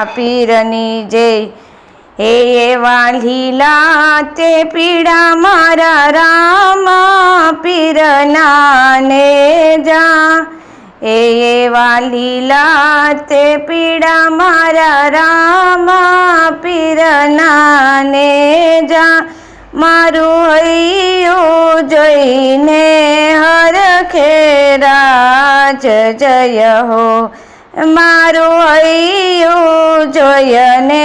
પીરની જય હે એવા લીલા તે પીડા મારા રામા પીરના ને જા. એ એવા લીલા તે પીડા મારા રામા પીરના ને જા. મારું હૈયું જોઈને હર ખેરાજ જય હો. મારું હૈયું જોયને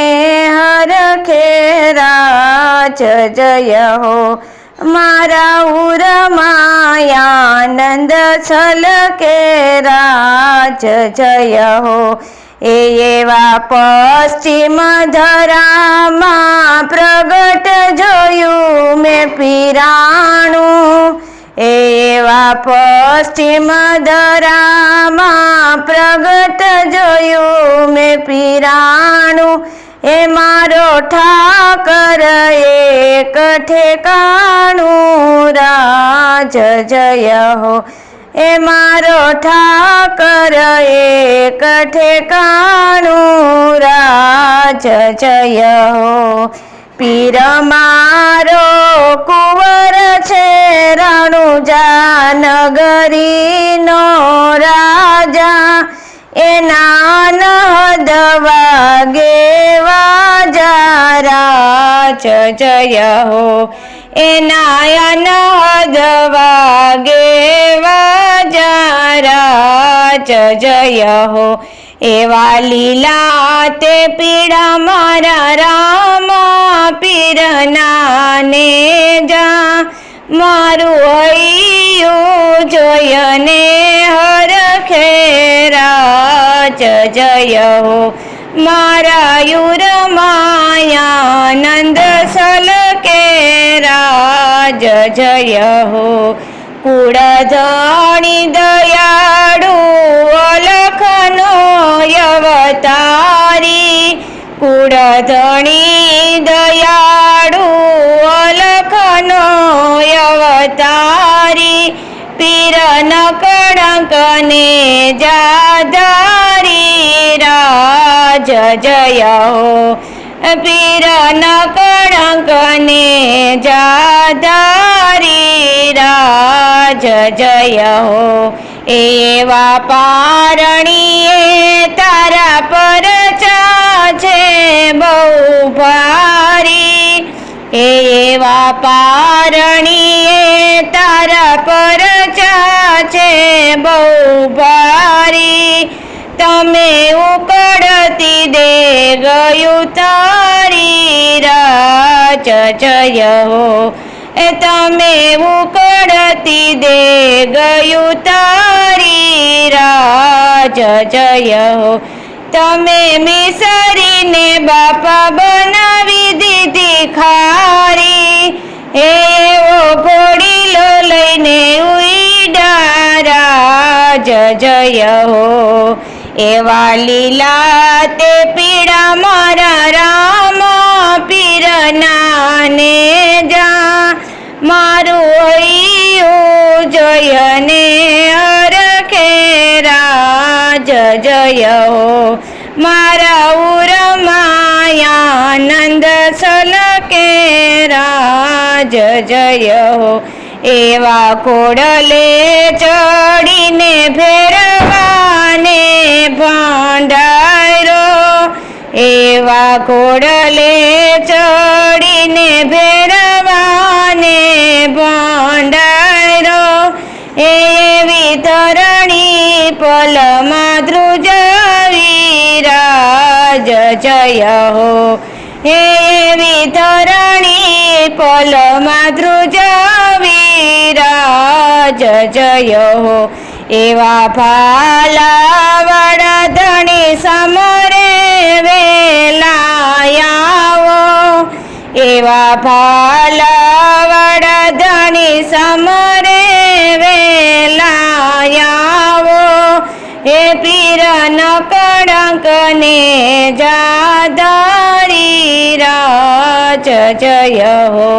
હર ખેરાજ જય હો મારા ઉરમાયાનંદ છલકે રાજ જય હો એ એવા પશ્ચિમ ધરામાં પ્રગટ જોયું મેં એવા પશ્ચિમ દરામાં પ્રગટ જોયું મેં પીરાણું. એ મારો ઠાકર એક ઠેકાણું રાજ જય હો. એ મારો ઠાકર એક ઠેકાણું રાજ જય હો. પીર મારો કુંવર છે રણુજા નગરીનો રાજા એના નહદ વાગે વાજા રાજ જય હો. એના નહદ વાગે વાજા રાજ જય હો. એવા લીલા તે પીડા મારા રામા પીરના ને જા મારું હૈયું જોયને હર ખેરાજ જય હો મારા યુર માયાનંદ સલકે રાજ જય હો કુળધણી દયાળુ અલખનો યવતારી કુળધણી દયાળુ અલખનો કળંકને જાધારી રાજ જય હો પીર કણકને જાધારી રાજ જય હો એવા પારણીએ તારા પર છે એવા પારણીએ તારા પર છે બહુ ભારી. તમે ઉકળતી દે ગયું તારી જય હો એ તમે ઉકળતી દે ગયું તારી રાજ હો તમે મિસરીને બાપા બનાવી દીધી ખારી એવો ઘોડીલો લઈને ઉડારા જય હો. એવા લીલા તે પીડા મારા રામ પીરનાને જા. મારું હૈયું જયને રાજ જય હો. મારા ઉરમાયાનંદ સલકે રાજ જય હો. એવા કોડલે ચડીને ફેરવાને ભંડારો. એવા કોડલે ચડીને ફેરવાને ભંડારો. એવી ધરણી પલમાં ધ્રુજવી રાજ જય હો. એવી ધરણી પલ માતૃજ વીરાજ જય હો. એવા ભાલાવાળા ધણી સમરે વેલાયાઓ એવા ભાલાવાળા ધણી સમરે વેલાયાઓ હે પીર ન કળંકને જાધારી રાજ જય હો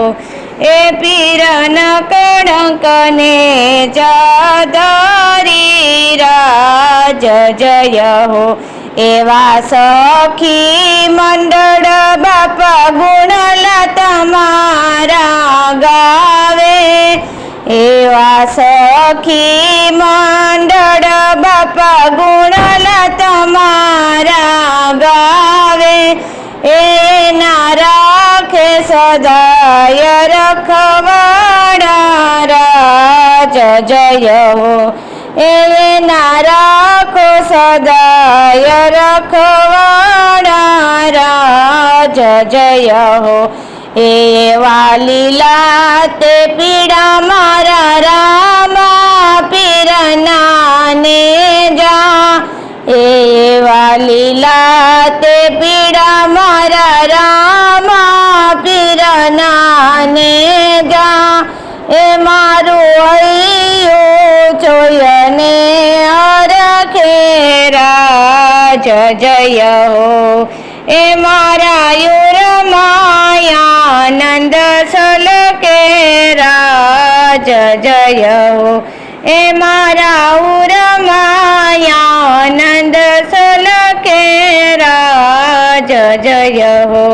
એ પીરન કળંકને જાધારી રાજ જય હો એવા સખી મંડળ બાપા ગુણલા તમારા ગાવે. એવા સખી મંડળ બાપા ગુણલા તમારા ગાવે. એ ના રાખે સદાય રખવાડા રાજ જય હો. એ ના રાખો સદાય રખવાડા રાજ જય હો. એ વાલીલા તે પીડા મારા રામા પીરનાને જા. એ વાલીલા તે પીડા મારા રામા પીરનાને જા. એ મારું હૈયું જોયને અરખે રાજ જય હો. એ મારા યુર માયાનંદ સલકે રાજ જય હો એ મારા ઉર માયાનંદ સલકે રાજ જય હો